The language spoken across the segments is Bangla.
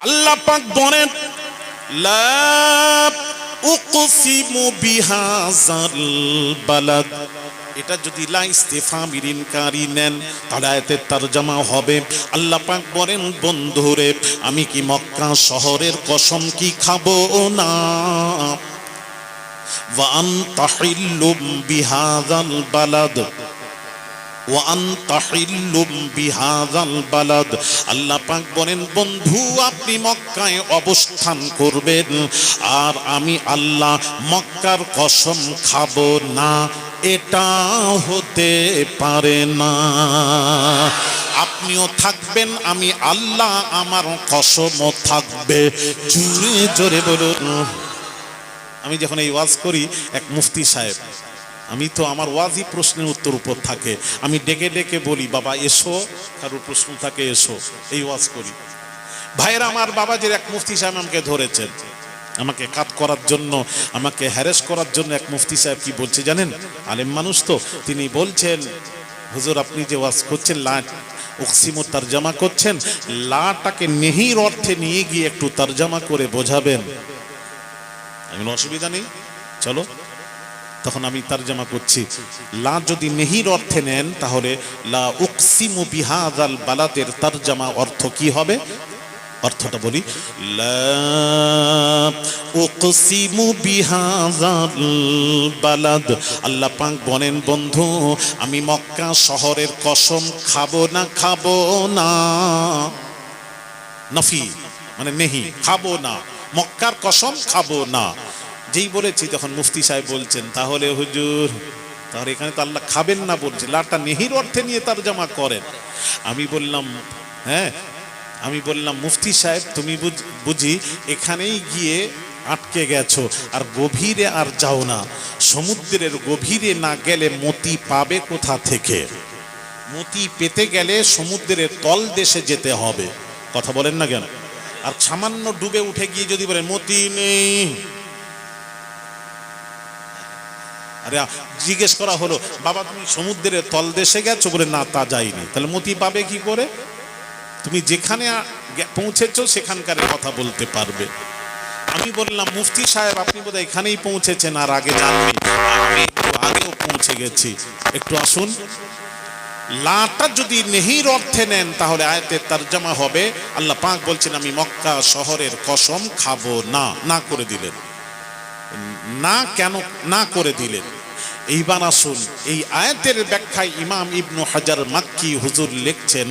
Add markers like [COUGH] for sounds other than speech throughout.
আল্লাহ বলেন, লা উকসিমু বিহাযাল বালাদ। এটা যদি নেন, তাহলে তরজমা হবে। আল্লাহ পাক বলেন, বন্ধুরে, আমি কি মক্কা শহরের কসম কি খাব না? বিহাযাল বালাদ। আল্লাহ পাক বলেন, বন্ধু, আপনি মক্কায় অবস্থান করবেন, আর আমি আল্লাহ মক্কার কসম না। এটা হতে পারে না। আপনিও থাকবেন, আমি আল্লাহ আমার কসমও থাকবে। জোরে জোরে বলুন। আমি যখন এই ওয়াজ করি, এক মুফতি সাহেব আমি তো আমার ওয়াজই প্রশ্নের উত্তর উপর থাকে। আমি ডেকে ডেকে বলি, বাবা, এসো। কারোর প্রশ্ন থাকে, এসো। এই ওয়াজ করি। ভাইয়েরা, আমার বাবাজির এক মুফতি সাহেব আমাকে ধরেছেন। আমাকে কাত করার জন্য, আমাকে হ্যারেস করার জন্য এক মুফতি সাহেব কি বলছে জানেন? আলেম মানুষ তো। তিনি বলছেন, হুজুর, আপনি যে ওয়াজ করছেন লা উকসিমু তর্জমা করছেন, লাটাকে নেহির অর্থে নিয়ে গিয়ে একটু তর্জমা করে বোঝাবেন। আমি অসুবিধা নেই, চলো। তখন আমি তর্জমা করছি। লা যদি নেহির অর্থে নেন, তাহলে লা উকসিমু বিহাদাল বালাদের তর্জমা অর্থ কি হবে? অর্থটা বলি বালাদ। আল্লাহ পাক বলেন, বন্ধু, আমি মক্কা শহরের কসম খাব না খাব না। নফি মানে নেহি, খাব না। মক্কার কসম খাব না। যেই বলেছি তখন মুফতি সাহেব বলছেন, তাহলে হুজুর, তাহলে এখানে তো আল্লাহ খাবেন না, বলছে লাটা নেহির অর্থে নিয়ে তার জমা করেন। আমি বললাম হ্যাঁ? আমি বললাম, মুফতি সাহেব, তুমি বুঝ- বুঝি এখানেই গিয়ে আটকে গেছো, আর গভীরে আর যাও না। সমুদ্রের গভীরে না গেলে মতি পাবে কোথা থেকে? মতি পেতে গেলে সমুদ্রের তল দেশে যেতে হবে। কথা বলেন না কেন? আর সামান্য ডুবে উঠে গিয়ে যদি বলেন, মতি নেই আরে আ- জিজ্ঞেস করা হলো, বাবা, তুমি সমুদ্রের তল দেশে গেছো বলে না, তা যাইনি তাহলে মতি পাবে কি করে? তুমি যেখানে পৌঁছেছো, সেখানকার কথা বলতে পারবে। আমি বললাম, মুফতি সাহেব, আপনি বোধহয় এখানেই পৌঁছেছেন আর আগে যাননি। আমি আগেও পৌঁছে গেছি। একটু আসুন। লাটা যদি নেহির অর্থে নেন, তাহলে আয়াতের তর্জমা হবে, আল্লাহ পাক বলছেন, আমি মক্কা শহরের কসম খাব না। না করে দিলেন। না কেন, না করে দিলেন। এইবার আসুন এই আয়াতের ব্যাখ্যায় ইমাম ইবনু হাজার মাক্কি হুজুর লিখছেন,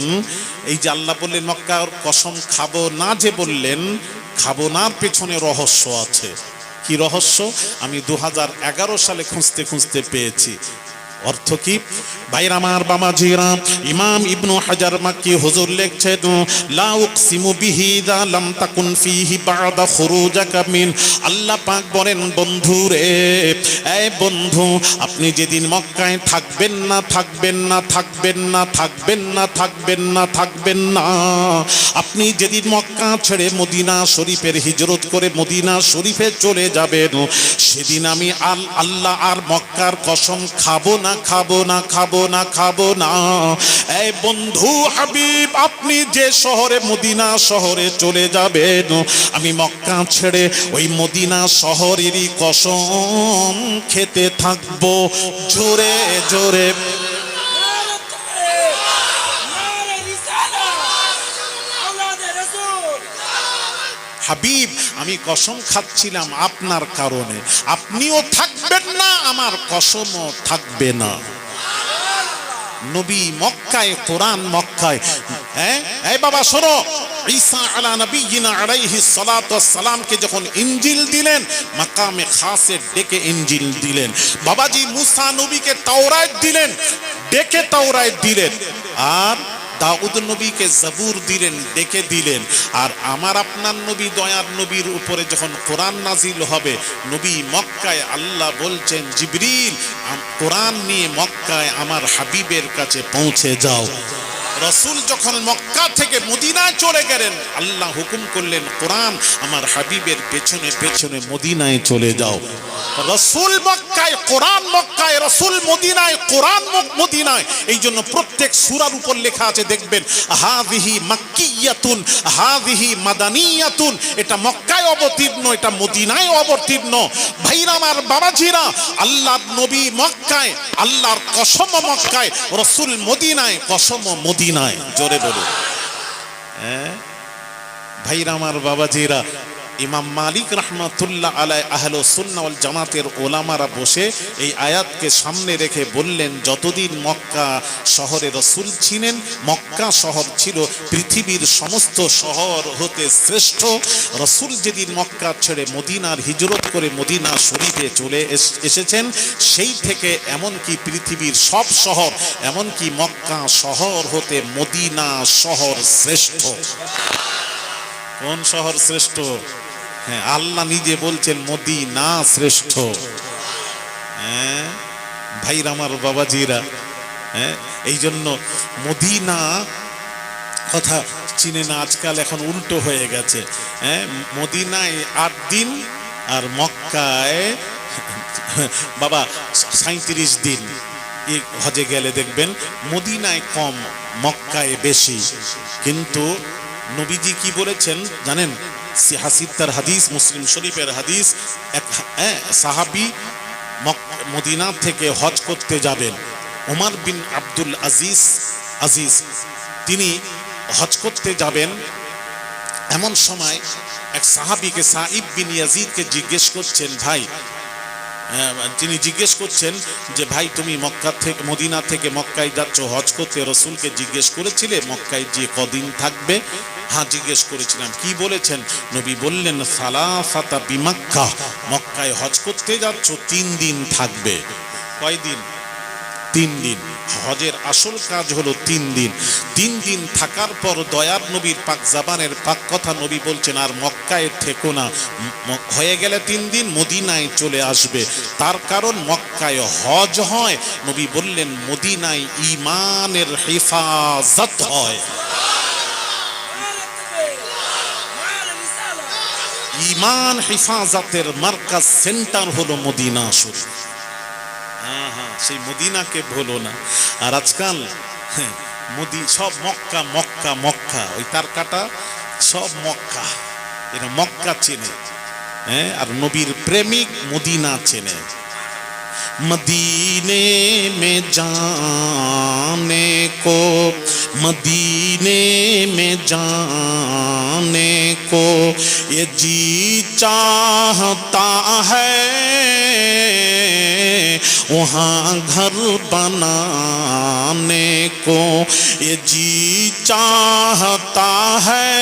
এই যে আল্লাহ বললেন, মক্কার কসম খাব না যে বললেন, খাব নার পেছনে রহস্য আছে। কি রহস্য? আমি দু হাজার এগারো সালে খুঁজতে খুঁজতে পেয়েছি। অর্থ কি? ভাইরা আমার বামাজিরা ইমাম ইবনু হাজার মাক্কি হুজুর লিখছেন লা উকসিমু বিহি দা লাম তাকুন ফিহি বাদা খুরুজাকা মিন। আল্লাহ পাক বলেন, বন্ধু রে, এই বন্ধু, আপনি যেদিন মক্কায় থাকবেন না থাকবেন না থাকবেন না থাকবেন না থাকবেন না থাকবেন না, আপনি যেদিন মক্কা ছেড়ে মদিনা শরীফের হিজরত করে মদিনা শরীফে চলে যাবেন, সেদিন আমি আল, আল্লাহ আর মক্কার কসম খাব না খাব না খাব না খাব না। এই বন্ধু হাবিব, আপনি যে শহরে, মদিনা শহরে চলে যাবেন, আমি মক্কা ছেড়ে ওই মদিনা শহরেরই কসম খেতে থাকব। জোরে জোরে। হাবিব, আমি কসম খাচ্ছিলাম আপনার কারণে। আপনিও থাকবেন না, আমার কসমও থাকবে না। নবী মক্কায়, কোরআন মক্কায় হ্যাঁ? এই বাবা, শোনো। ঈসা আলা নবিয়িনা আলাইহিস সালাতু সালামকে যখন ইনজিল দিলেন, মাকামে খাসে ডেকে ইনজিল দিলেন। বাবাজি মুসা নবীকে তাওরাত দিলেন, ডেকে তাওরাত দিলেন। আর দাউদ নবীকে জাবুর দিলেন, ডেকে দিলেন। আর আমার আপনার নবী, দয়ার নবীর উপরে যখন কোরআন নাজিল হবে, নবী মক্কায় আল্লাহ বলছেন, জিবরিল কোরআন নিয়ে মক্কায় আমার হাবিবের কাছে পৌঁছে যাও। রসুল যখন মক্কা থেকে মদিনায় চলে গেলেন, আল্লাহ হুকুম করলেন, কোরআন আমার হাবিবের পেছনে পেছনে মদিনায় চলে যাও। রসুল মক্কায়, কোরআন মক্কায়, রসুল মদিনায়, কোরআন মদিনায়। এই জন্য প্রত্যেক সুরার উপর লেখা আছে, দেখবেন হাদিহি মাক্কিয়াতুন হাদিহি মাদানিয়াতুন। এটা মক্কায় অবতীর্ণ, এটা মদিনায় অবতীর্ণ। ভাইরা আমার বাবাজিরা আল্লাহ নবী মক্কায়, আল্লাহর কসম মক্কায়, রসুল মদিনায় কসম মদিনায়। জোরে বলুন। হ্যাঁ? ভাইরা আমার বাবাজিরা ইমাম মালিক রহমাতুল্লাহ আলাই আহল সুন্নাওয়াল জামাতের ওলামারা বসে এই আয়াতকে সামনে রেখে বললেন, যতদিন মক্কা শহরে রসুল ছিলেন, মক্কা শহর ছিল পৃথিবীর সমস্ত শহর হতে শ্রেষ্ঠ। রসুল যেদিন মক্কা ছেড়ে মদিনার হিজরত করে মদিনা শরীফে চলে এস- এসেছেন, সেই থেকে এমনকি পৃথিবীর সব শহর, এমনকি মক্কা শহর হতে মদিনা শহর শ্রেষ্ঠ। কোন শহর শ্রেষ্ঠ? হ্যাঁ আল্লাহ নিজে বলছেন, মদিনা শ্রেষ্ঠ। হ্যাঁ ভাইর আমার বাবাজিরা হ্যাঁ এই জন্য মদিনা কথা চিনে না, আজকাল এখন উল্টো হয়ে গেছে। হ্যাঁ মদিনায় আট দিন আর মক্কায় [LAUGHS] বাবা সাঁত্রিশ দিন। হজে গেলে দেখবেন, মদিনায় কম, মক্কায় বেশি। কিন্তু নবীজি কি বলেছেন জানেন? সিহাসিদ্দার হাদিস, মুসলিম শরীফের হাদিস, এক সাহাবি মদিনা থেকে হজ করতে যাবেন। ওমর বিন আব্দুল আজিজ আজিজ, তিনি হজ করতে যাবেন। এমন সময় এক সাহাবিকে সাইব বিন ইয়াজিদকে জিজ্ঞেস করছেন, ভাই তিনি জিজ্ঞেস করছেন যে, ভাই, তুমি মক্কা থেকে, মদিনা থেকে মক্কায় যাচ্ছ, হজ করতে? রসুলকে জিজ্ঞেস করেছিলে, মক্কায় যে কদিন থাকবে? হ্যাঁ জিজ্ঞেস করেছিলাম, কি বলেছেন? নবী বললেন, সালাফাতা বিমাক্কা, মক্কায় হজ করতে যাচ্ছ, তিন দিন থাকবে। কয়দিন? তিন দিন। হজের আসল কাজ হলো তিন দিন। তিন দিন থাকার পর দয়ার নবীর পাক জাবানের পাক কথা নবী বলছেন, আর মক্কায় থেকো না। হয়ে গেলে তিন দিন মদিনায় চলে আসবে। তার কারণ মক্কায় হজ হয়। নবী বললেন, মদিনায় ইমানের হেফাজত হয়। ইমান হেফাজতের মার্কাজ সেন্টার হলো মদিনা শরীফ। সেই মদিনাকে ভুলো না। আর আজকাল হ্যাঁ মোদি, সব মক্কা মক্কা মক্কা, ওই তার কাটা সব মক্কা। এরা মক্কা চেনে হ্যাঁ আর নবীর প্রেমিক মদিনা চেনে। মদিনে মে জানে কো, মদিনে মে জানে কো, এ জি চাহতা হ্যাঁ वहाँ घर बनाने को ये जी चाहता है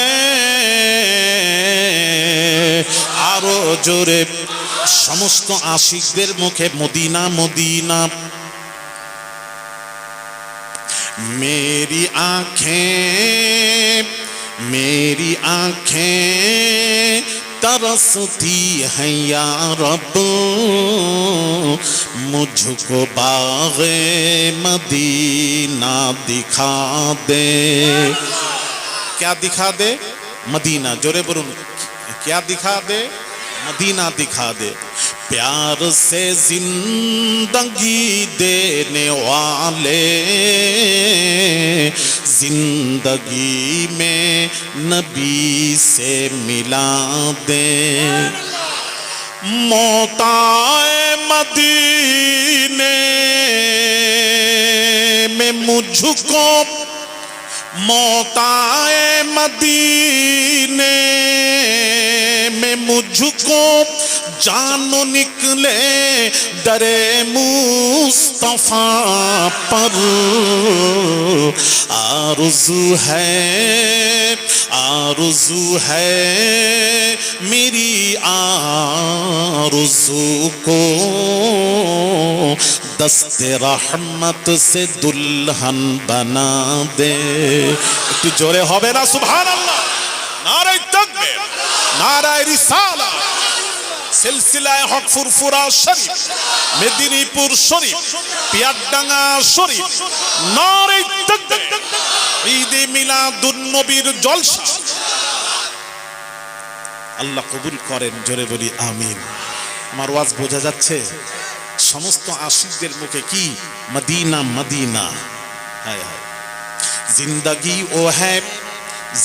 আরো জোরে সমস্ত আশিকদের মুখে মদিনা মদিনা मेरी आंखें मेरी आंखें तरसती हैं या रब। मुझको बाग मदीना दिखा दे। क्या दिखा दे? मदीना, जोरे बोलून क्या दिखा दे? मदीना दिखा दे। प्यार से जिंदगी देने वाले जिंदगी में नबी से मिला दे मोताए मदीने में मुझको मोताए मदीने में मुझको जानो निकले दरे मुस्तफा पर आरज़ू है आरज़ू है मेरी आरज़ू को दस्ते रहमत से दुल्हन बना दे একটু জোরে হবে না সুবহানাল্লাহ নারায়ে তাকবীর নারায়ে রিসালা সিলসিলায় হক ফুরফুরা শরীফ, মেদিনীপুর শরীফ, পিয়ারডাঙ্গা শরীফ, নারে ঈদে মিলাদুন নবীর জলসা। আল্লাহ কবুল করেন, জোরে বলি আমিন। আমার ওয়াজ বোঝা যাচ্ছে, সমস্ত আশিকদের মুখে কি? মদিনা মদিনা। হায় হায়। জিন্দগি ও হ্যাঁ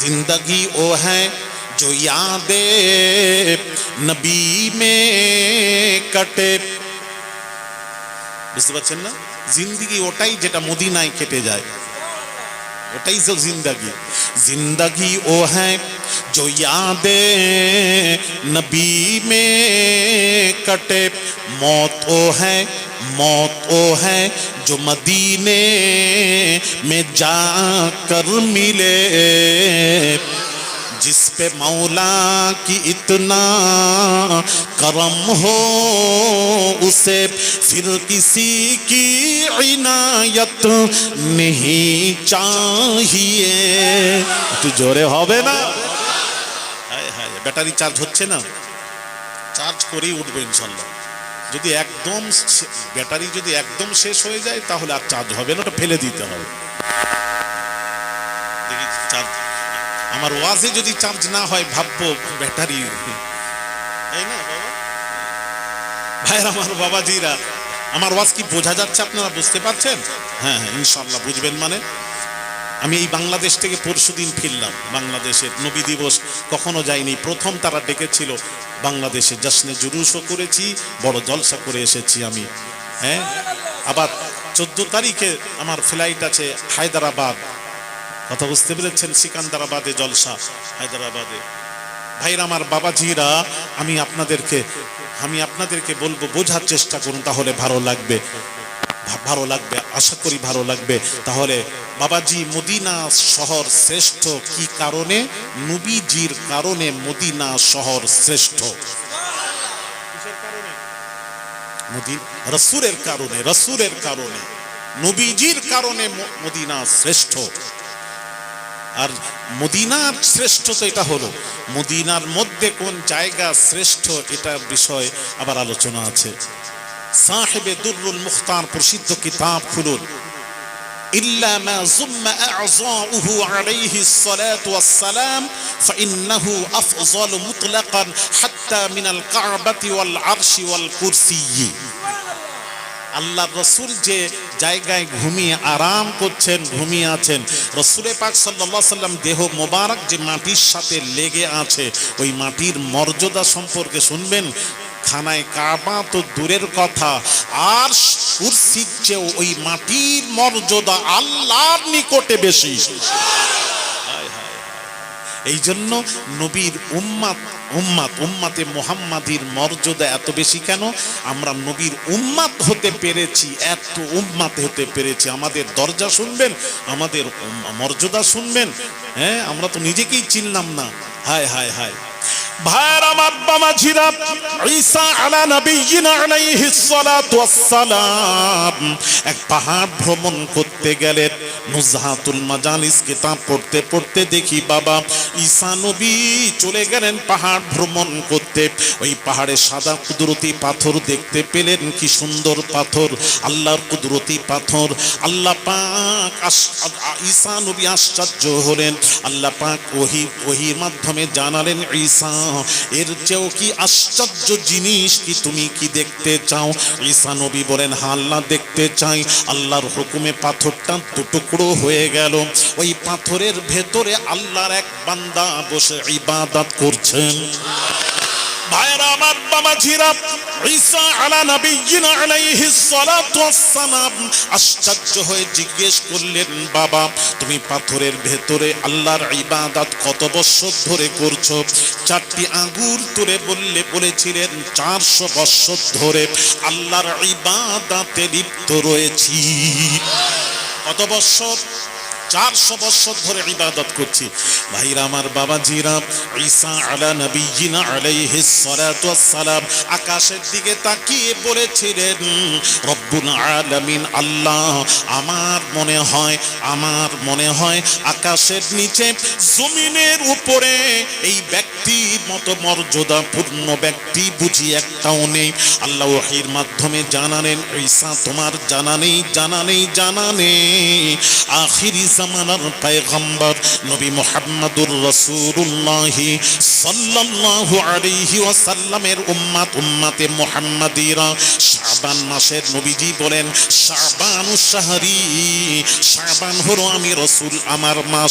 জিন্দগি ও হ্যাঁ जो यादे नबी में कटे বুঝতে পারছেন না জিন্দগি ওটাই যেটা মদিনায় কেটে যায় ওটাই তো জিন্দগি जिंदगी वो है जो यादे नबी में कटे मौत वो है मौत वो है जो मदीने में जाकर मिले جس پہ مولا کی اتنا کرم ہو اسے پھر کسی کی عنایت نہیں چاہیے تو جورے ہوے نا ব্যাটারি চার্জ হচ্ছে না চার্জ করেই উঠবে ইনশাল্লাহ যদি একদম ব্যাটারি যদি একদম শেষ হয়ে যায়, তাহলে আর চার্জ হবে না, ওটা ফেলে দিতে হবে। আমার ওয়াজে যদি চার্জ না হয়, ভাববো ব্যাটারি। তাই বাবা? ভাইয়ের, আমার বাবাজিরা, আমার ওয়াজ কি বোঝা যাচ্ছে আপনারা বুঝতে পারছেন? হ্যাঁ হ্যাঁ ইনশাল্লাহ বুঝবেন মানে। আমি এই বাংলাদেশ থেকে পরশুদিন ফিরলাম, বাংলাদেশের নবী দিবস কখনো যাইনি প্রথম তারা ডেকেছিল, বাংলাদেশে জশ্নে জুলুসও করেছি, বড় জলসা করে এসেছি আমি। হ্যাঁ? আবার চোদ্দ তারিখে আমার ফ্লাইট আছে হায়দ্রাবাদ। কথা বুঝতে পেরেছেন? সিকান্দারাবাদে জলসা, হায়দ্রাবাদে। ভাইরা, আমার বাবাজিরা, আমি আপনাদেরকে আমি আপনাদেরকে বলব, বোঝার চেষ্টা করুন, তাহলে ভালো লাগবে। ভালো লাগবে, আশা করি ভালো লাগবে। তাহলে, বাবাজি, মদিনা শহর শ্রেষ্ঠ কি কারণে? নবীজির কারণে মদিনা শহর শ্রেষ্ঠ। রসুরের কারণে রসুরের কারণে। নবীজির কারণে মদিনা শ্রেষ্ঠ। আর মদিনার শ্রেষ্ঠ তো এটা হলো মদিনার মধ্যে কোন জায়গা শ্রেষ্ঠ এটা বিষয় আবার আলোচনা আছে সাহেবে দুরুল মুখতার প্রসিদ্ধ কিতাব খুলুন إلا ما زم أعضاؤه عليه الصلاة والسلام فإنه أفضل مطلقا حتى من الكعبة والعرش والكرسي আল্লাহ রসুল যে জায়গায় ঘুমিয়ে আরাম করছেন, ঘুমিয়ে আছেন, রসুলে পাক সাল্লাহ সাল্লাম দেহ মোবারক যে মাটির সাথে লেগে আছে, ওই মাটির মর্যাদা সম্পর্কে শুনবেন? খানায় কাবা তো দূরের কথা, আর কুরসির চেয়েও ওই মাটির মর্যাদা আল্লাহর নিকটে বেশি। এই জন্য নবীর উম্মাত উম্মাত, উম্মাতে মোহাম্মাদির মর্যাদা এত বেশি কেন? আমরা নবীর উম্মাত হতে পেরেছি, এত উম্মাত হতে পেরেছি। আমাদের দরজা শুনবেন, আমাদের মর্যাদা শুনবেন। হ্যাঁ আমরা তো নিজেকেই চিনলাম না। হায় হায় হায়। ভাইয়ের আমার বামাঝিরা ঈসা আলা নবিয়িনা আলাইহিস সালাতু ওয়াসসালাম। এক পাহাড় ভ্রমণ করতে গেলেন নুজহাতুল মাজালিস কিতাব পড়তে পড়তে দেখি বাবা, ঈসা নবী চলে গেলেন পাহাড় ভ্রমণ করতে। ওই পাহাড়ে সাদা কুদরতি পাথর দেখতে পেলেন, কি সুন্দর পাথর, আল্লাহর কুদরতি পাথর। আল্লাহ পাক ঈসা নবী আশ্চর্য হলেন, আল্লাহ পাক ওহি ওহির মাধ্যমে জানালেন, ঈসা এর চেয়েও কি আশ্চর্য জিনিস কি তুমি কি দেখতে চাও? ঈসা নবী বলেন হাল্লা আল্লাহ দেখতে চাই। আল্লাহর হুকুমে পাথরটা টুকরো হয়ে গেল। ওই পাথরের ভেতরে আল্লাহর এক বান্দা বসে ইবাদত করছেন। ভাইরা আমার আশ্চর্য হয়ে জিজ্ঞেস করলেন, বাবা, তুমি পাথরের ভেতরে আল্লাহর ইবাদত কত বছর ধরে করছ? চারটি আঙ্গুর তুলে বললে, বলেছিলেন, চারশো বছর ধরে আল্লাহর ইবাদতে লিপ্ত রয়েছি। কত বছর চারশো বছর ধরে ইবাদত করছি। ভাইরা, আমার বাবা জিরাম ঈসা আলা নবিয়িনা আলাইহিস সালাতু ওয়াসসালাম আকাশের দিকে তাকিয়ে বলেছিলেন, রব্বুল আলামিন আল্লাহ, আমার মনে হয়, আমার মনে হয় আকাশের নিচে জমিনের উপরে এই ব্যক্তির মতো মর্যাদা পূর্ণ ব্যক্তি বুঝি একটাও নেই। আল্লাহ ওহির মাধ্যমে জানালেন, ঈসা, তোমার জানা নেই জানা নেই জানা নেই। আখিরি জামানার পায়গম্বর নবী মোহাম্মদুর রসুরুল্লাহি সাল্লাল্লাহু আলাইহি ওয়াসাল্লামের উম্মাত উম্মাতে মুহাম্মাদিরা শাবান মাসের নবীজি বলেন, শাবানু শাহরি শাবান হলো আমি রসুল, আমার মাস